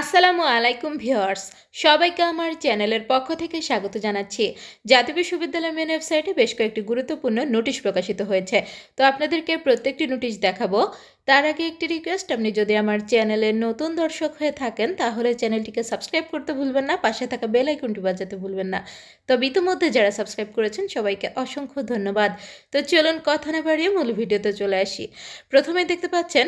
আসসালামু আলাইকুম ভিউয়ার্স, সবাইকে আমার চ্যানেলের পক্ষ থেকে স্বাগত জানাচ্ছি। জাতীয় বিশ্ববিদ্যালয় মেন ওয়েবসাইটে বেশ কয়েকটি গুরুত্বপূর্ণ নোটিশ প্রকাশিত হয়েছে। তো আপনাদেরকে প্রত্যেকটি নোটিশ দেখাবো। তার আগে একটি রিকোয়েস্ট আপনি যদি আমার চ্যানেলের নতুন দর্শক হয়ে থাকেন, তাহলে চ্যানেলটিকে সাবস্ক্রাইব করতে ভুলবেন না, পাশে থাকা বেল আইকনটি বাজাতে ভুলবেন না। তবে ইতিমধ্যে যারা সাবস্ক্রাইব করেছেন, সবাইকে অসংখ্য ধন্যবাদ। তো চলুন কথা না বাড়িয়ে মূল ভিডিওতে চলে আসি। প্রথমে দেখতে পাচ্ছেন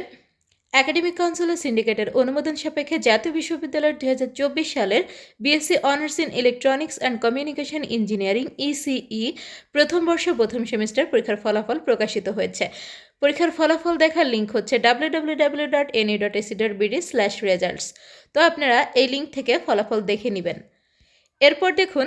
একাডেমিক কাউন্সিল সিন্ডিকেটের অনুমোদন সাপেক্ষে জাতীয় বিশ্ববিদ্যালয়ের দুই হাজার চব্বিশ সালের BSc honours in electronics and communication engineering ECE প্রথম বর্ষ প্রথম সেমিস্টার পরীক্ষার ফলাফল প্রকাশিত হয়েছে। পরীক্ষার ফলাফল দেখার লিঙ্ক হচ্ছে রেজাল্টস তো আপনারা এই লিঙ্ক থেকে ফলাফল দেখে নেবেন। এরপর দেখুন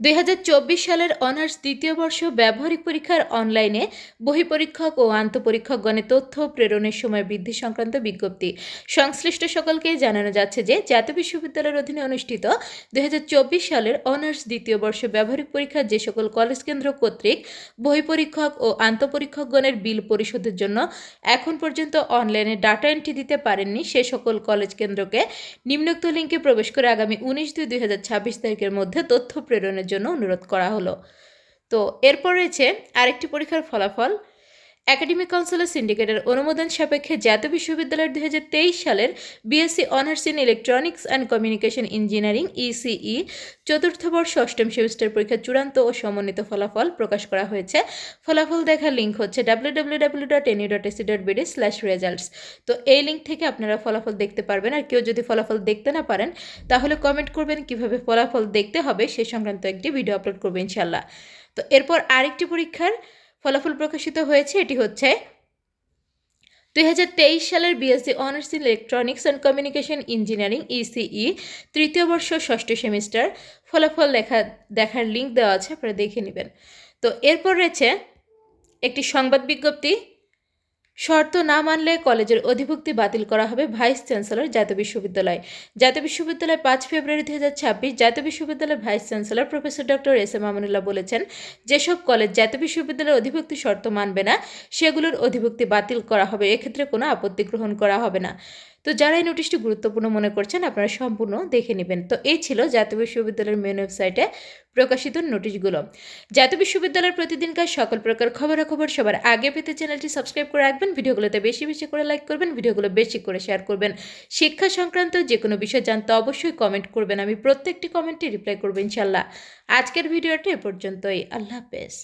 দুই হাজার চব্বিশ সালের অনার্স দ্বিতীয় বর্ষ ব্যবহারিক পরীক্ষার অনলাইনে বহিপরীক্ষক ও আন্তঃপরীক্ষকগণের তথ্য প্রেরণের সময় বৃদ্ধি সংক্রান্ত বিজ্ঞপ্তি। সংশ্লিষ্ট সকলকেই জানানো যাচ্ছে যে, জাতীয় বিশ্ববিদ্যালয়ের অধীনে অনুষ্ঠিত দুই হাজার চব্বিশ সালের অনার্স দ্বিতীয় বর্ষ ব্যবহারিক পরীক্ষার যে সকল কলেজ কেন্দ্র কর্তৃক বহিপরীক্ষক ও আন্তঃপরীক্ষকগণের বিল পরিশোধের জন্য এখন পর্যন্ত অনলাইনে ডাটা এন্ট্রি দিতে পারেননি সে সকল কলেজ কেন্দ্রকে। নিম্নোক্ত লিঙ্কে প্রবেশ করে আগামী উনিশ দুই দুই তারিখের মধ্যে তথ্য প্রেরণের জন্য অনুরোধ করা হলো। তো এরপর রয়েছে আরেকটি পরীক্ষার ফলাফল। একাডেমিক কাউন্সিলের সিন্ডিকেটের অনুমোদন সাপেক্ষে জাতীয় বিশ্ববিদ্যালয়ের দুই হাজার তেইশ সালের BSc honours in electronics and communication engineering, ECE, চতুর্থ বর্ষ অষ্টম সেমিস্টার পরীক্ষার চূড়ান্ত ও সমন্বিত ফলাফল প্রকাশ করা হয়েছে। ফলাফল দেখার লিঙ্ক হচ্ছে W W W dot NU dot AC dot BD slash results তো এই লিঙ্ক থেকে আপনারা ফলাফল দেখতে পারবেন। আর কেউ যদি ফলাফল দেখতে না পারেন, তাহলে কমেন্ট করবেন কীভাবে ফলাফল দেখতে হবে, সে সংক্রান্ত একটি ভিডিও আপলোড করবে ইনশাল্লাহ তো এরপর আরেকটি পরীক্ষার ফলাফল প্রকাশিত হয়েছে, এটি হচ্ছে দুই হাজার তেইশ সালের BSc honours in electronics and communication engineering, ECE, তৃতীয় বর্ষ, ষষ্ঠ সেমিস্টার। ফলাফল লেখা, দেখার লিঙ্ক দেওয়া আছে, আপনারা দেখে নেবেন। তো এরপর রয়েছে একটি সংবাদ বিজ্ঞপ্তি। শর্ত না মানলে কলেজের অধিভুক্তি বাতিল করা হবে ভাইস চ্যান্সেলর জাতীয় বিশ্ববিদ্যালয়। জাতীয় বিশ্ববিদ্যালয় পাঁচ ফেব্রুয়ারি দু হাজার ছাব্বিশ জাতীয় বিশ্ববিদ্যালয়ের vice chancellor professor doctor S M Amanullah বলেছেন, যেসব কলেজ জাতীয় বিশ্ববিদ্যালয়ের অধিভুক্তি শর্ত মানবে না, সেগুলোর অধিভুক্তি বাতিল করা হবে। এক্ষেত্রে কোনো আপত্তি গ্রহণ করা হবে না। তো যারা এই নোটিশটি গুরুত্বপূর্ণ মনে করছেন, আপনারা সম্পূর্ণ দেখে নেবেন। তো এই ছিল জাতীয় বিশ্ববিদ্যালয়ের মেন ওয়েবসাইটে প্রকাশিত নোটিশগুলো জাতীয় বিশ্ববিদ্যালয়ের প্রতিদিনকার সকল প্রকার খবরাখবর সবার আগে পেতে চ্যানেলটি সাবস্ক্রাইব করে রাখবেন, ভিডিওগুলোতে বেশি বেশি করে লাইক করবেন, ভিডিওগুলো বেশি করে শেয়ার করবেন। শিক্ষা সংক্রান্ত যে কোনো বিষয় জানতে অবশ্যই কমেন্ট করবেন, আমি প্রত্যেকটি কমেন্টে রিপ্লাই করব ইনশাল্লাহ আজকের ভিডিওটি এ পর্যন্তই, আল্লাহ হাফেজ।